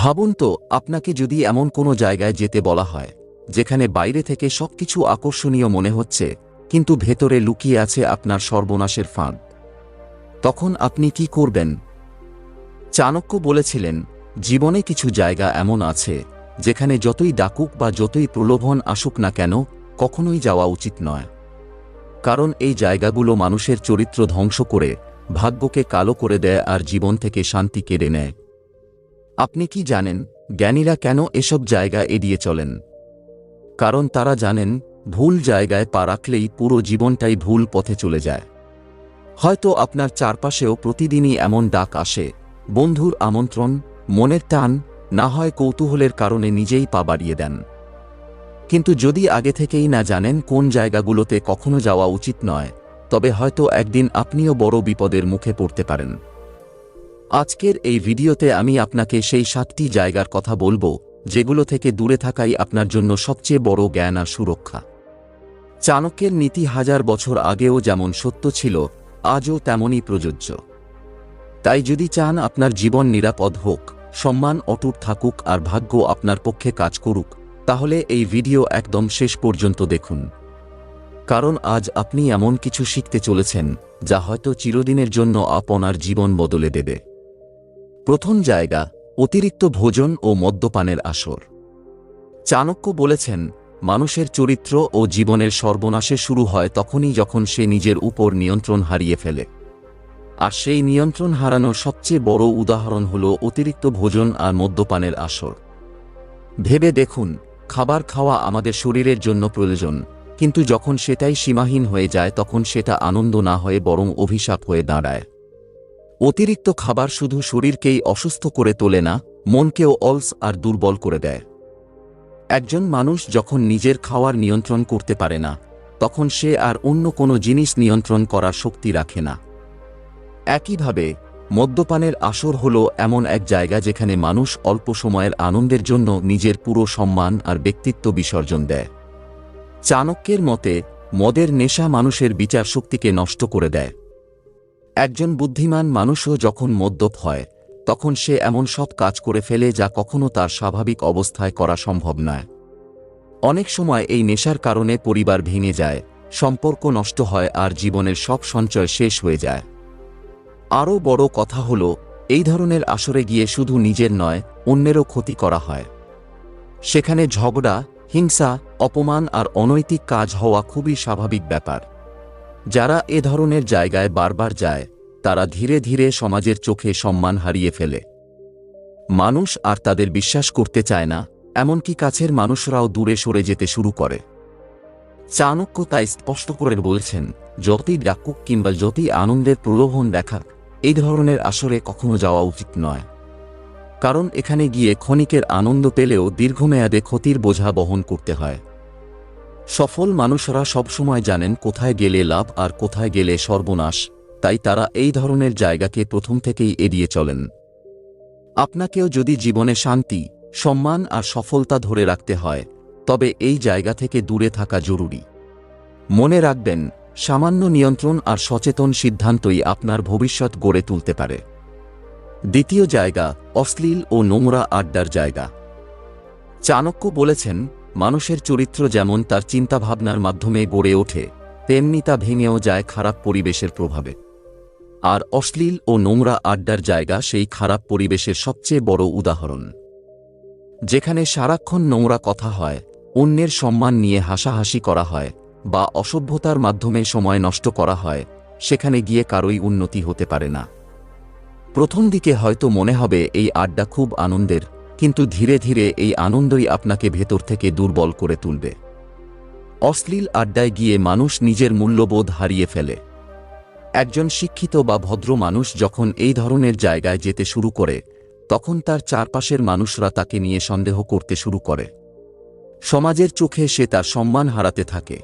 ভাবুন তো, আপনাকে যদি এমন কোনো জায়গায় যেতে বলা হয়, যেখানে বাইরে থেকে সবকিছু আকর্ষণীয় মনে হচ্ছে, কিন্তু ভেতরে লুকিয়ে আছে আপনার সর্বনাশের ফাঁদ। তখন আপনি কি করবেন? চাণক্য বলেছিলেন, জীবনে কিছু জায়গা এমন আছে, যেখানে যতই ডাকুক বা যতই প্রলোভন আসুক না কেন, কখনোই যাওয়া উচিত নয়। কারণ এই জায়গাগুলো মানুষের চরিত্র ধ্বংস করে, ভাগ্যকে কালো করে দেয় আর জীবন থেকে শান্তি কেড়ে নেয়। আপনি কি জানেন, জ্ঞানীরা কেন এসব জায়গা এড়িয়ে চলেন? কারণ তারা জানেন, ভুল জায়গায় পা রাখলেই পুরো জীবনটাই ভুল পথে চলে যায়। হয়তো আপনার চারপাশেও প্রতিদিনই এমন ডাক আসে, বন্ধুর আমন্ত্রণ, মনের টান, না হয় কৌতূহলের কারণে নিজেই পা বাড়িয়ে দেন। কিন্তু যদি আগে থেকেই না জানেন কোন জায়গাগুলোতে কখনো যাওয়া উচিত নয়, তবে হয়তো একদিন আপনিও বড় বিপদের মুখে পড়তে পারেন। আজকের এই ভিডিওতে আমি আপনাকে সেই সাতটি জায়গার কথা বলব, যেগুলো থেকে দূরে থাকাই আপনার জন্য সবচেয়ে বড় জ্ঞান আর সুরক্ষা। চাণক্যের নীতি হাজার বছর আগেও যেমন সত্য ছিল, আজও তেমনই প্রযোজ্য। তাই যদি চান আপনার জীবন নিরাপদ হোক, সম্মান অটুট থাকুক আর ভাগ্য আপনার পক্ষে কাজ করুক, তাহলে এই ভিডিও একদম শেষ পর্যন্ত দেখুন। কারণ আজ আপনি এমন কিছু শিখতে চলেছেন, যা হয়তো চিরদিনের জন্য আপনার জীবন বদলে দেবে। প্রথম জায়গা, অতিরিক্ত ভোজন ও মদ্যপানের আসর। চাণক্য বলেছেন, মানুষের চরিত্র ও জীবনের সর্বনাশে শুরু হয় তখনই যখন সে নিজের উপর নিয়ন্ত্রণ হারিয়ে ফেলে। আর সেই নিয়ন্ত্রণ হারানোর সবচেয়ে বড় উদাহরণ হল অতিরিক্ত ভোজন আর মদ্যপানের আসর। ভেবে দেখুন, খাবার খাওয়া আমাদের শরীরের জন্য প্রয়োজন, কিন্তু যখন সেটাই সীমাহীন হয়ে যায় তখন সেটা আনন্দ না হয়ে বরং অভিশাপ হয়ে দাঁড়ায়। অতিরিক্ত খাবার শুধু শরীরকেই অসুস্থ করে তোলে না, মনকেও অলস আর দুর্বল করে দেয়। একজন মানুষ যখন নিজের খাওয়ার নিয়ন্ত্রণ করতে পারে না, তখন সে আর অন্য কোনো জিনিস নিয়ন্ত্রণ করার শক্তি রাখে না। একইভাবে, মদ্যপানের আসর হল এমন এক জায়গা যেখানে মানুষ অল্প সময়ের আনন্দের জন্য নিজের পুরো সম্মান আর ব্যক্তিত্ব বিসর্জন দেয়। চাণক্যের মতে, মদের নেশা মানুষের বিচার শক্তিকে নষ্ট করে দেয়। একজন বুদ্ধিমান মানুষও যখন মদ্যপ হয়, তখন সে এমন সব কাজ করে ফেলে যা কখনো তার স্বাভাবিক অবস্থায় করা সম্ভব নয়। অনেক সময় এই নেশার কারণে পরিবার ভেঙে যায়, সম্পর্ক নষ্ট হয় আর জীবনের সব সঞ্চয় শেষ হয়ে যায়। আরও বড় কথা হল, এই ধরনের আসরে গিয়ে শুধু নিজের নয়, অন্যেরও ক্ষতি করা হয়। সেখানে ঝগড়া, হিংসা, অপমান আর অনৈতিক কাজ হওয়া খুবই স্বাভাবিক ব্যাপার। যারা এ ধরনের জায়গায় বারবার যায়, তারা ধীরে ধীরে সমাজের চোখে সম্মান হারিয়ে ফেলে। মানুষ আর তাদের বিশ্বাস করতে চায় না, এমনকি কাছের মানুষরাও দূরে সরে যেতে শুরু করে। চাণক্য তাই স্পষ্ট করে বলছেন, যতই ডাকুক কিংবা যতই আনন্দের প্রলোভন দেখাক, এই ধরনের আসরে কখনো যাওয়া উচিত নয়। কারণ এখানে গিয়ে ক্ষণিকের আনন্দ পেলেও দীর্ঘমেয়াদে ক্ষতির বোঝা বহন করতে হয়। সফল মানুষরা সবসময় জানেন কোথায় গেলে লাভ আর কোথায় গেলে সর্বনাশ, তাই তারা এই ধরনের জায়গাকে প্রথম থেকেই এড়িয়ে চলেন। আপনাকেও যদি জীবনে শান্তি, সম্মান আর সফলতা ধরে রাখতে হয়, তবে এই জায়গা থেকে দূরে থাকা জরুরি। মনে রাখবেন, সামান্য নিয়ন্ত্রণ আর সচেতন সিদ্ধান্তই আপনার ভবিষ্যৎ গড়ে তুলতে পারে। দ্বিতীয় জায়গা, অশ্লীল ও নোংরা আড্ডার জায়গা। চাণক্য বলেছেন মানুষের চরিত্র যেমন তার চিন্তাভাবনার মাধ্যমে গড়ে ওঠে, তেমনি তা ভেঙেও যায় খারাপ পরিবেশের প্রভাবে। আর অশ্লীল ও নোংরা আড্ডার জায়গা সেই খারাপ পরিবেশের সবচেয়ে বড় উদাহরণ। যেখানে সারাক্ষণ নোংরা কথা হয়, অন্যের সম্মান নিয়ে হাসাহাসি করা হয়, বা অসভ্যতার মাধ্যমে সময় নষ্ট করা হয়, সেখানে গিয়ে কারোই উন্নতি হতে পারে না। প্রথম দিকে হয়তো মনে হবে এই আড্ডা খুব আনন্দের কিন্তু ধীরে ধীরে এই আনন্দই আপনাকে ভেতর থেকে দুর্বল করে তুলবে। অশ্লীল আড্ডায় গিয়ে মানুষ নিজের মূল্যবোধ হারিয়ে ফেলে। একজন শিক্ষিত বা ভদ্র মানুষ যখন এই ধরনের জায়গায় যেতে শুরু করে, তখন তার চারপাশের মানুষরা তাকে নিয়ে সন্দেহ করতে শুরু করে। সমাজের চোখে সে তার সম্মান হারাতে থাকে।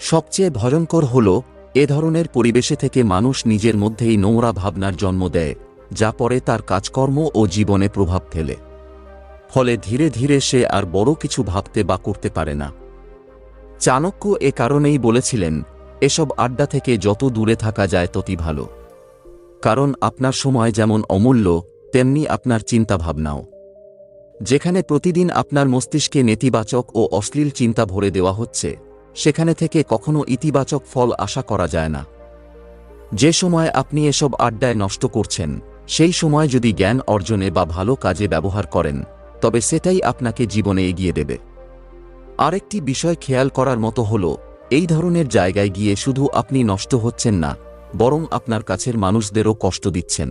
সবচেয়ে ভয়ঙ্কর হল, এ ধরনের পরিবেশে থেকে মানুষ নিজের মধ্যেই নোংরা ভাবনার জন্ম দেয়, যা পরে তার কাজকর্ম ও জীবনে প্রভাব ফেলে। ফলে ধীরে ধীরে সে আর বড় কিছু ভাবতে বা করতে পারে না। চাণক্য এ কারণেই বলেছিলেন, এসব আড্ডা থেকে যত দূরে থাকা যায় ততই ভালো। কারণ আপনার সময় যেমন অমূল্য, তেমনি আপনার চিন্তাভাবনাও। যেখানে প্রতিদিন আপনার মস্তিষ্কে নেতিবাচক ও অশ্লীল চিন্তা ভরে দেওয়া হচ্ছে, সেখানে থেকে কখনো ইতিবাচক ফল আশা করা যায় না। যে সময় আপনি এসব আড্ডায় নষ্ট করছেন, সেই সময় যদি জ্ঞান অর্জনে বা ভালো কাজে ব্যবহার করেন তবে সেটাই আপনাকে জীবনে এগিয়ে দেবে। আরেকটি বিষয় খেয়াল করার মতো হল, এই ধরনের জায়গায় গিয়ে শুধু আপনি নষ্ট হচ্ছেন না, বরং আপনার কাছের মানুষদেরও কষ্ট দিচ্ছেন।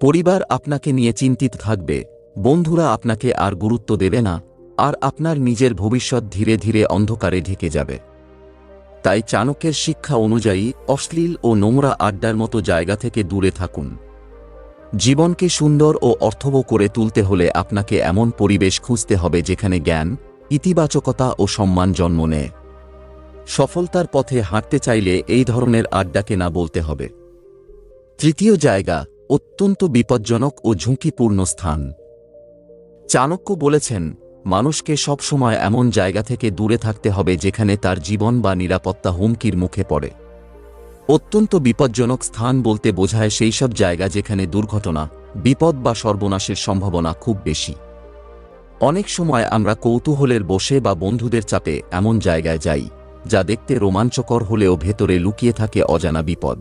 পরিবার আপনাকে নিয়ে চিন্তিত থাকবে, বন্ধুরা আপনাকে আর গুরুত্ব দেবে না, আর আপনার নিজের ভবিষ্যৎ ধীরে ধীরে অন্ধকারে ঢেকে যাবে। তাই চাণক্যের শিক্ষা অনুযায়ী অশ্লীল ও নোংরা আড্ডার মতো জায়গা থেকে দূরে থাকুন। জীবনকে সুন্দর ও অর্থব করে তুলতে হলে আপনাকে এমন পরিবেশ খুঁজতে হবে যেখানে জ্ঞান, ইতিবাচকতা ও সম্মান জন্ম নেয়। সফলতার পথে হাঁটতে চাইলে এই ধরনের আড্ডাকে না বলতে হবে। তৃতীয় জায়গা, অত্যন্ত বিপজ্জনক ও ঝুঁকিপূর্ণ স্থান। চাণক্য বলেছেন, মানুষকে সবসময় এমন জায়গা থেকে দূরে থাকতে হবে যেখানে তার জীবন বা নিরাপত্তা হুমকির মুখে পড়ে। অত্যন্ত বিপজ্জনক স্থান বলতে বোঝায় সেই সব জায়গা যেখানে দুর্ঘটনা, বিপদ বা সর্বনাশের সম্ভাবনা খুব বেশি। অনেক সময় আমরা কৌতূহলের বসে বা বন্ধুদের চাপে এমন জায়গায় যাই, যা দেখতে রোমাঞ্চকর হলেও ভেতরে লুকিয়ে থাকে অজানা বিপদ।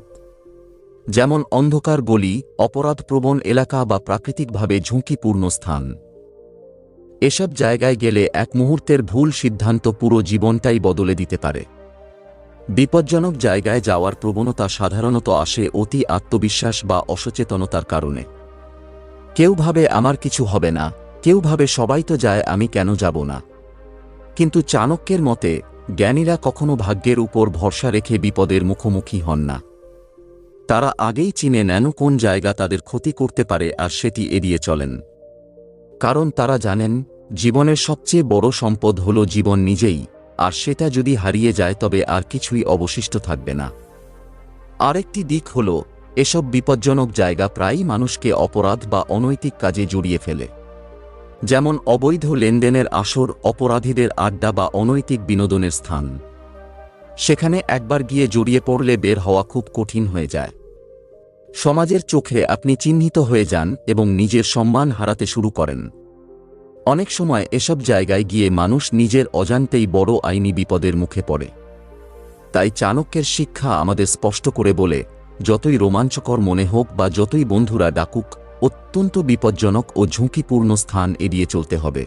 যেমন অন্ধকার গলি, অপরাধপ্রবণ এলাকা বা প্রাকৃতিকভাবে ঝুঁকিপূর্ণ স্থান। এসব জায়গায় গেলে এক মুহূর্তের ভুল সিদ্ধান্ত পুরো জীবনটাই বদলে দিতে পারে। বিপজ্জনক জায়গায় যাওয়ার প্রবণতা সাধারণত আসে অতি আত্মবিশ্বাস বা অসচেতনতার কারণে। কেউ ভাবে, আমার কিছু হবে না। কেউ ভাবে, সবাই তো যায়, আমি কেন যাব না? কিন্তু চাণক্যের মতে, জ্ঞানীরা কখনো ভাগ্যের উপর ভরসা রেখে বিপদের মুখোমুখি হন না। তারা আগেই চিনে নেন কোন জায়গা তাদের ক্ষতি করতে পারে আর সেটি এড়িয়ে চলেন। কারণ তারা জানেন, জীবনের সবচেয়ে বড় সম্পদ হল জীবন নিজেই। আর সেটা যদি হারিয়ে যায় তবে আর কিছুই অবশিষ্ট থাকবে না। আরেকটি দিক হল, এসব বিপজ্জনক জায়গা প্রায়ই মানুষকে অপরাধ বা অনৈতিক কাজে জড়িয়ে ফেলে। যেমন অবৈধ লেনদেনের আসর, অপরাধীদের আড্ডা বা অনৈতিক বিনোদনের স্থান। সেখানে একবার গিয়ে জড়িয়ে পড়লে বের হওয়া খুব কঠিন হয়ে যায়। সমাজের চোখে আপনি চিহ্নিত হয়ে যান এবং নিজের সম্মান হারাতে শুরু করেন। অনেক সময় এসব জায়গায় গিয়ে মানুষ নিজের অজান্তেই বড় আইনি বিপদের মুখে পড়ে। তাই চাণক্যের শিক্ষা আমাদের স্পষ্ট করে বলে, যতই রোমাঞ্চকর মনে হোক বা যতই বন্ধুরা ডাকুক, অত্যন্ত বিপজ্জনক ও ঝুঁকিপূর্ণ স্থান এড়িয়ে চলতে হবে।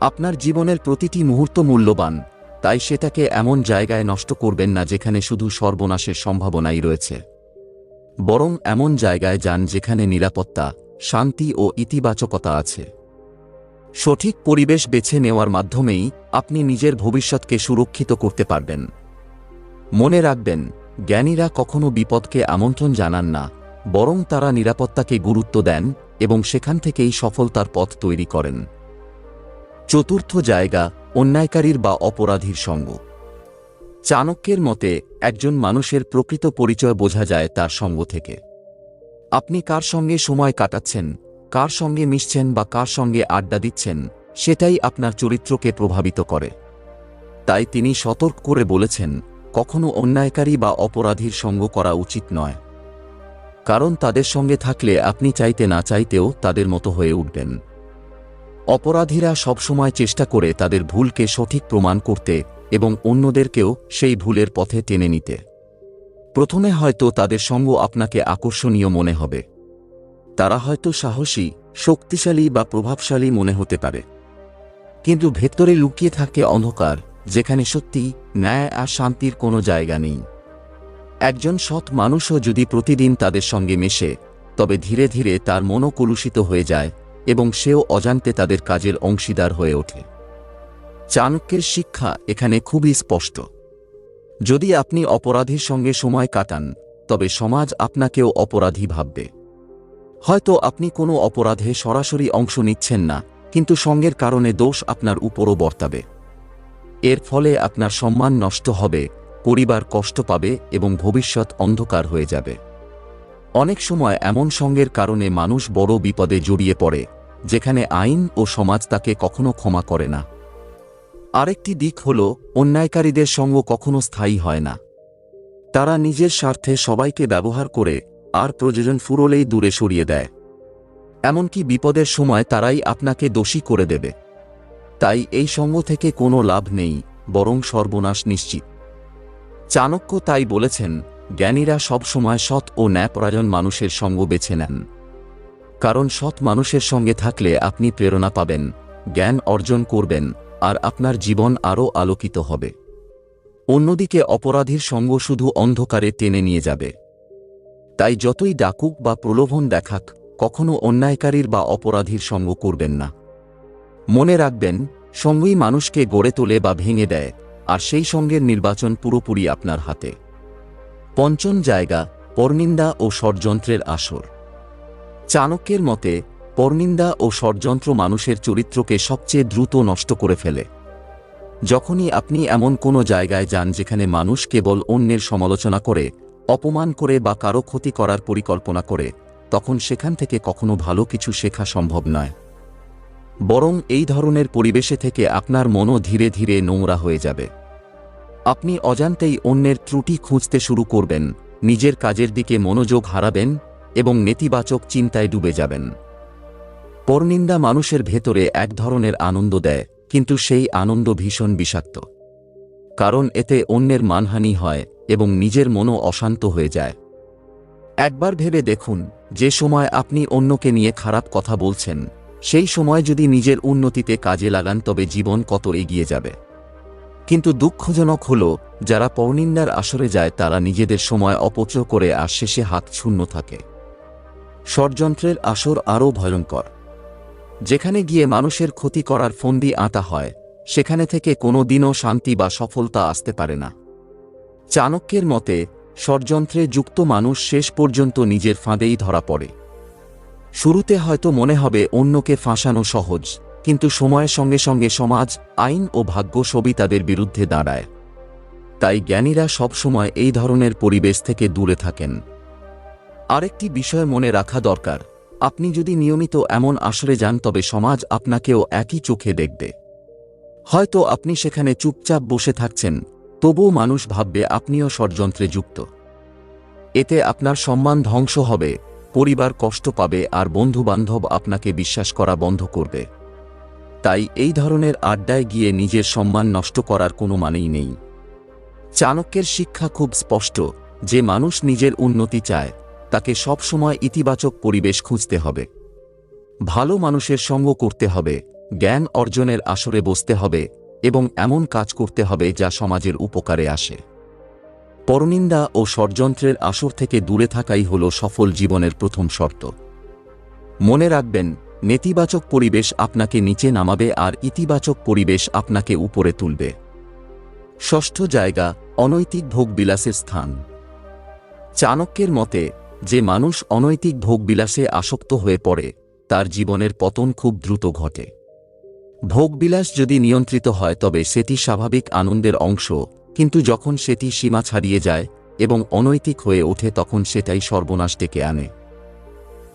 আপনার জীবনের প্রতিটি মুহূর্ত মূল্যবান, তাই সেটাকে এমন জায়গায় নষ্ট করবেন না যেখানে শুধু সর্বনাশের সম্ভাবনাই রয়েছে। বরং এমন জায়গায় যান যেখানে নিরাপত্তা, শান্তি ও ইতিবাচকতা আছে। সঠিক পরিবেশ বেছে নেওয়ার মাধ্যমেই আপনি নিজের ভবিষ্যৎকে সুরক্ষিত করতে পারবেন। মনে রাখবেন, জ্ঞানীরা কখনো বিপদকে আমন্ত্রণ জানান না, বরং তারা নিরাপত্তাকে গুরুত্ব দেন এবং সেখান থেকেই সফলতার পথ তৈরি করেন। চতুর্থ জায়গা, অন্যায়কারীর বা অপরাধীর সঙ্গ। চাণক্যের মতে, একজন মানুষের প্রকৃত পরিচয় বোঝা যায় তার সঙ্গ থেকে। আপনি কার সঙ্গে সময় কাটাচ্ছেন? কার সঙ্গে মিশছেন বা কার সঙ্গে আড্ডা দিচ্ছেন, সেটাই আপনার চরিত্রকে প্রভাবিত করে। তাই তিনি সতর্ক করে বলেছেন, কখনো অন্যায়কারী বা অপরাধীর সঙ্গ করা উচিত নয়। কারণ তাদের সঙ্গে থাকলে আপনি চাইতে না চাইতেও তাদের মতো হয়ে উঠবেন। অপরাধীরা সবসময় চেষ্টা করে তাদের ভুলকে সঠিক প্রমাণ করতে এবং অন্যদেরকেও সেই ভুলের পথে টেনে নিতে। প্রথমে হয়তো তাদের সঙ্গ আপনাকে আকর্ষণীয় মনে হবে। তারা হয়তো সাহসী, শক্তিশালী বা প্রভাবশালী মনে হতে পারে। কিন্তু ভেতরে লুকিয়ে থাকে অন্ধকার, যেখানে সত্যি ন্যায় আর শান্তির কোনো জায়গা নেই। একজন সৎ মানুষও যদি প্রতিদিন তাদের সঙ্গে মেশে, তবে ধীরে ধীরে তার মনও কলুষিত হয়ে যায় এবং সেও অজান্তে তাদের কাজের অংশীদার হয়ে ওঠে। চাণক্যের শিক্ষা এখানে খুবই স্পষ্ট। যদি আপনি অপরাধীর সঙ্গে সময় কাটান, তবে সমাজ আপনাকেও অপরাধী ভাববে। হয়তো আপনি কোনো অপরাধে সরাসরি অংশ নিচ্ছেন না, কিন্তু সঙ্গের কারণে দোষ আপনার উপরও বর্তাবে। এর ফলে আপনার সম্মান নষ্ট হবে, পরিবার কষ্ট পাবে এবং ভবিষ্যৎ অন্ধকার হয়ে যাবে। অনেক সময় এমন সঙ্গের কারণে মানুষ বড় বিপদে জড়িয়ে পড়ে, যেখানে আইন ও সমাজ তাকে কখনো ক্ষমা করে না। আরেকটি দিক হল, অন্যায়কারীদের সঙ্গ কখনো স্থায়ী হয় না। তারা নিজের স্বার্থে সবাইকে ব্যবহার করে আর প্রয়োজন ফুরলেই দূরে সরিয়ে দেয়। এমনকি বিপদের সময় তারাই আপনাকে দোষী করে দেবে। তাই এই সঙ্গ থেকে কোনো লাভ নেই, বরং সর্বনাশ নিশ্চিত। চাণক্য তাই বলেছেন, জ্ঞানীরা সবসময় সৎ ও ন্যায়পরায়ণ মানুষের সঙ্গ বেছে নেন। কারণ সৎ মানুষের সঙ্গে থাকলে আপনি প্রেরণা পাবেন, জ্ঞান অর্জন করবেন, আর আপনার জীবন আরও আলোকিত হবে। অন্যদিকে অপরাধীর সঙ্গ শুধু অন্ধকারে টেনে নিয়ে যাবে। তাই যতই ডাকুক বা প্রলোভন দেখাক, কখনো অন্যায়কারীর বা অপরাধীর সঙ্গ করবেন না। মনে রাখবেন, সঙ্গই মানুষকে গড়ে তোলে বা ভেঙে দেয়, আর সেই সঙ্গের নির্বাচন পুরোপুরি আপনার হাতে। পঞ্চম জায়গা, পরনিন্দা ও ষড়যন্ত্রের আসর। চাণক্যের মতে, পরনিন্দা ও ষড়যন্ত্র মানুষের চরিত্রকে সবচেয়ে দ্রুত নষ্ট করে ফেলে। যখনই আপনি এমন কোনো জায়গায় যান যেখানে মানুষ কেবল অন্যের সমালোচনা করে অপমান করে বা কারও ক্ষতি করার পরিকল্পনা করে, তখন সেখান থেকে কখনো ভালো কিছু শেখা সম্ভব নয়। বরং এই ধরনের পরিবেশে থেকে আপনার মনও ধীরে ধীরে নোংরা হয়ে যাবে। আপনি অজান্তেই অন্যের ত্রুটি খুঁজতে শুরু করবেন, নিজের কাজের দিকে মনোযোগ হারাবেন এবং নেতিবাচক চিন্তায় ডুবে যাবেন। পরনিন্দা মানুষের ভেতরে এক ধরনের আনন্দ দেয়, কিন্তু সেই আনন্দ ভীষণ বিষাক্ত। কারণ এতে অন্যের মানহানি হয় এবং নিজের মনও অশান্ত হয়ে যায়। একবার ভেবে দেখুন, যে সময় আপনি অন্যকে নিয়ে খারাপ কথা বলছেন, সেই সময় যদি নিজের উন্নতিতে কাজে লাগান তবে জীবন কত এগিয়ে যাবে। কিন্তু দুঃখজনক হল, যারা পৌনিন্দার আসরে যায় তারা নিজেদের সময় অপচয় করে আর শেষে হাত শূন্য থাকে। ষড়যন্ত্রের আসর আরও ভয়ঙ্কর। যেখানে গিয়ে মানুষের ক্ষতি করার ফন্দি আঁতা হয়, সেখানে থেকে কোনো দিনও শান্তি বা সফলতা আসতে পারে না। চাণক্যের মতে, ষড়যন্ত্রে যুক্ত মানুষ শেষ পর্যন্ত নিজের ফাঁদেই ধরা পড়ে। শুরুতে হয়তো মনে হবে অন্যকে ফাঁসানো সহজ, কিন্তু সময়ের সঙ্গে সঙ্গে সমাজ, আইন ও ভাগ্য সবই তাদের বিরুদ্ধে দাঁড়ায়। তাই জ্ঞানীরা সবসময় এই ধরনের পরিবেশ থেকে দূরে থাকেন। আরেকটি বিষয় মনে রাখা দরকার, আপনি যদি নিয়মিত এমন আসরে যান তবে সমাজ আপনাকেও একই চোখে দেখবে। হয়তো আপনি সেখানে চুপচাপ বসে থাকছেন তবুও মানুষ ভাববে আপনিও ষড়যন্ত্রে যুক্ত। এতে আপনার সম্মান ধ্বংস হবে, পরিবার কষ্ট পাবে আর বন্ধুবান্ধব আপনাকে বিশ্বাস করা বন্ধ করবে। তাই এই ধরনের আড্ডায় গিয়ে নিজের সম্মান নষ্ট করার কোনো মানেই নেই। চাণক্যের শিক্ষা খুব স্পষ্ট, যে মানুষ নিজের উন্নতি চায়, তাকে সবসময় ইতিবাচক পরিবেশ খুঁজতে হবে। ভালো মানুষের সঙ্গ করতে হবে, জ্ঞান অর্জনের আসরে বসতে হবে এবং এমন কাজ করতে হবে যা সমাজের উপকারে আসে। পরনিন্দা ও ষড়যন্ত্রের আসর থেকে দূরে থাকাই হল সফল জীবনের প্রথম শর্ত। মনে রাখবেন, নেতিবাচক পরিবেশ আপনাকে নিচে নামাবে আর ইতিবাচক পরিবেশ আপনাকে উপরে তুলবে। ষষ্ঠ জায়গা, অনৈতিক ভোগবিলাসের স্থান। চাণক্যের মতে, যে মানুষ অনৈতিক ভোগবিলাসে আসক্ত হয়ে পড়ে, তার জীবনের পতন খুব দ্রুত ঘটে। ভোগবিলাস যদি নিয়ন্ত্রিত হয় তবে সেটি স্বাভাবিক আনন্দের অংশ, কিন্তু যখন সেটি সীমা ছাড়িয়ে যায় এবং অনৈতিক হয়ে ওঠে তখন সেটাই সর্বনাশ ডেকে আনে।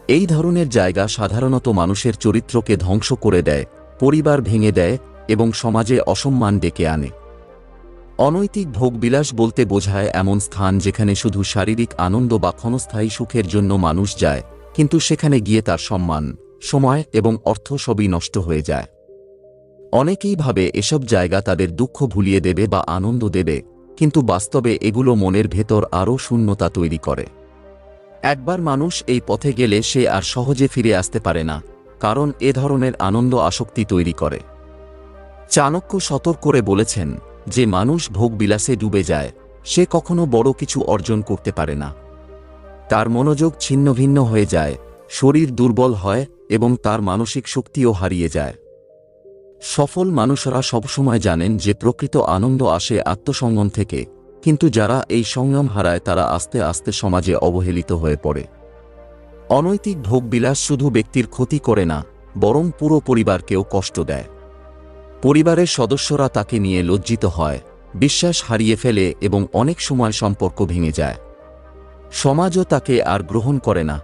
এই ধরনের জায়গা সাধারণত মানুষের চরিত্রকে ধ্বংস করে দেয়, পরিবার ভেঙে দেয় এবং সমাজে অসম্মান ডেকে আনে। অনৈতিক ভোগবিলাস বলতে বোঝায় এমন স্থান যেখানে শুধু শারীরিক আনন্দ বা ক্ষণস্থায়ী সুখের জন্য মানুষ যায়, কিন্তু সেখানে গিয়ে তার সম্মান, সময় এবং অর্থ সবই নষ্ট হয়ে যায়। অনেকেই ভাবে এসব জায়গা তাদের দুঃখ ভুলিয়ে দেবে বা আনন্দ দেবে, কিন্তু বাস্তবে এগুলো মনের ভেতর আরও শূন্যতা তৈরি করে। একবার মানুষ এই পথে গেলে সে আর সহজে ফিরে আসতে পারে না, কারণ এ ধরনের আনন্দ আসক্তি তৈরি করে। চাণক্য সতর্ক করে বলেছেন যে মানুষ ভোগবিলাসে ডুবে যায়, সে কখনো বড় কিছু অর্জন করতে পারে না। তার মনোযোগ ছিন্নভিন্ন হয়ে যায়, শরীর দুর্বল হয় এবং তার মানসিক শক্তিও হারিয়ে যায়। সফল মানুষরা সবসময় জানেন যে প্রকৃত আনন্দ আসে আত্মসংগম থেকে, কিন্তু যারা এই সংযম হারায় তারা আস্তে আস্তে সমাজে অবহেলিত হয়ে পড়ে। অনৈতিক ভোগবিলাস শুধু ব্যক্তির ক্ষতি করে না, বরং পুরো পরিবারকেও কষ্ট দেয়। পরিবারের সদস্যরা তাকে নিয়ে লজ্জিত হয়, বিশ্বাস হারিয়ে ফেলে এবং অনেক সময় সম্পর্ক ভেঙে যায়। সমাজও তাকে আর গ্রহণ করে না।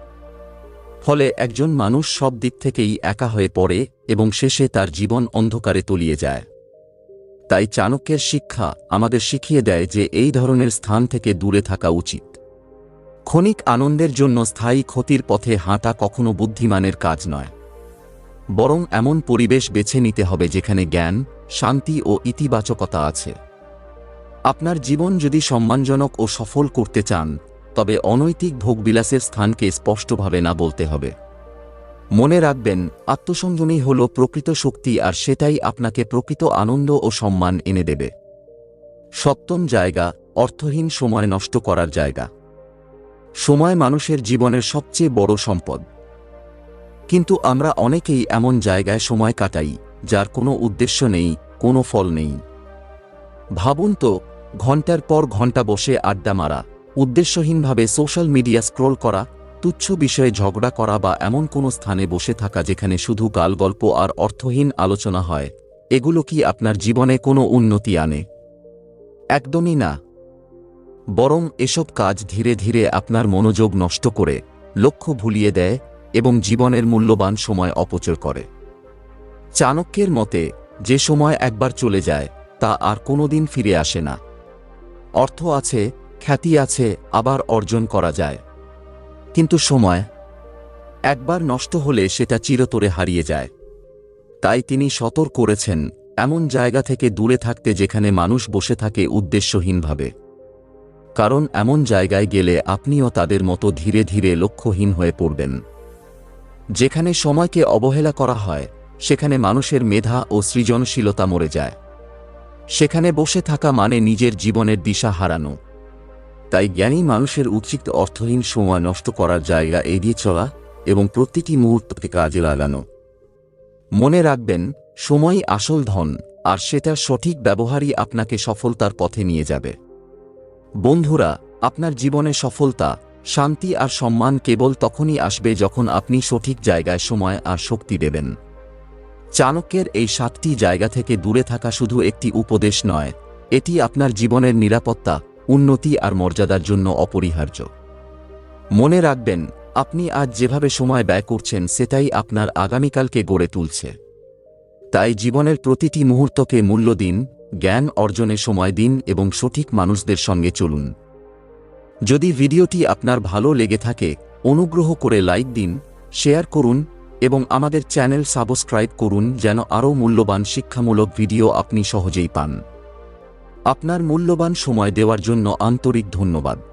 ফলে একজন মানুষ সব দিক থেকেই একা হয়ে পড়ে এবং শেষে তার জীবন অন্ধকারে তলিয়ে যায়। তাই চাণক্যের শিক্ষা আমাদের শিখিয়ে দেয় যে এই ধরনের স্থান থেকে দূরে থাকা উচিত। ক্ষণিক আনন্দের জন্য স্থায়ী ক্ষতির পথে হাঁটা কখনো বুদ্ধিমানের কাজ নয়। বরং এমন পরিবেশ বেছে নিতে হবে যেখানে জ্ঞান, শান্তি ও ইতিবাচকতা আছে। আপনার জীবন যদি সম্মানজনক ও সফল করতে চান তবে অনৈতিক ভোগবিলাসের স্থানকে স্পষ্টভাবে না বলতে হবে। মনে রাখবেন, আত্মসংযমী হল প্রকৃত শক্তি আর সেটাই আপনাকে প্রকৃত আনন্দ ও সম্মান এনে দেবে। সপ্তম জায়গা, অর্থহীন সময় নষ্ট করার জায়গা। সময় মানুষের জীবনের সবচেয়ে বড় সম্পদ। কিন্তু আমরা অনেকেই এমন জায়গায় সময় কাটাই, যার কোনো উদ্দেশ্য নেই, কোনো ফল নেই। ভাবুন তো, ঘণ্টার পর ঘণ্টা বসে আড্ডা মারা। উদ্দেশ্যহীনভাবে সোশ্যাল মিডিয়া স্ক্রোল করা, তুচ্ছ বিষয়ে ঝগড়া করা বা এমন কোনো স্থানে বসে থাকা যেখানে শুধু গাল গল্প আর অর্থহীন আলোচনা হয়, এগুলো কি আপনার জীবনে কোনো উন্নতি আনে? একদমই না। বরং এসব কাজ ধীরে ধীরে আপনার মনোযোগ নষ্ট করে, লক্ষ্য ভুলিয়ে দেয় এবং জীবনের মূল্যবান সময় অপচয় করে। চাণক্যের মতে, যে সময় একবার চলে যায়, তা আর কোনোদিন ফিরে আসে না। অর্থ আছে খ্যাতি আছে, আবার অর্জন করা যায়। কিন্তু সময়, একবার নষ্ট হলে সেটা চিরতরে হারিয়ে যায়। তাই তিনি সতর্ক করেছেন, এমন জায়গা থেকে দূরে থাকতে যেখানে মানুষ বসে থাকে উদ্দেশ্যহীনভাবে। কারণ এমন জায়গায় গেলে আপনিও তাদের মতো ধীরে ধীরে লক্ষ্যহীন হয়ে পড়বেন। যেখানে সময়কে অবহেলা করা হয়, সেখানে মানুষের মেধা ও সৃজনশীলতা মরে যায়। সেখানে বসে থাকা মানে নিজের জীবনের দিশা হারানো। তাই জ্ঞানী মানুষের উচিত অর্থহীন সময় নষ্ট করার জায়গা এড়িয়ে চলা এবং প্রতিটি মুহূর্তকে কাজে লাগানো। মনে রাখবেন সময়ই আসল ধন, আর সেটার সঠিক ব্যবহারই আপনাকে সফলতার পথে নিয়ে যাবে। বন্ধুরা, আপনার জীবনে সফলতা, শান্তি আর সম্মান কেবল তখনই আসবে যখন আপনি সঠিক জায়গায় সময় আর শক্তি দেবেন। চাণক্যের এই সাতটি জায়গা থেকে দূরে থাকা শুধু একটি উপদেশ নয়, এটি আপনার জীবনের নিরাপত্তা উন্নতি আর মর্যাদার জন্য অপরিহার্য। মনে রাখবেন, আপনি আজ যেভাবে সময় ব্যয় করছেন, সেটাই আপনার আগামীকালকে গড়ে তুলছে। তাই জীবনের প্রতিটি মুহূর্তকে মূল্য দিন, জ্ঞান অর্জনে সময় দিন এবং সঠিক মানুষদের সঙ্গে চলুন। যদি ভিডিওটি আপনার ভালো লেগে থাকে, অনুগ্রহ করে লাইক দিন, শেয়ার করুন এবং আমাদের চ্যানেল সাবস্ক্রাইব করুন যেন আরও মূল্যবান শিক্ষামূলক ভিডিও আপনি সহজেই পান। আপনার মূল্যবান সময় দেওয়ার জন্য আন্তরিক ধন্যবাদ।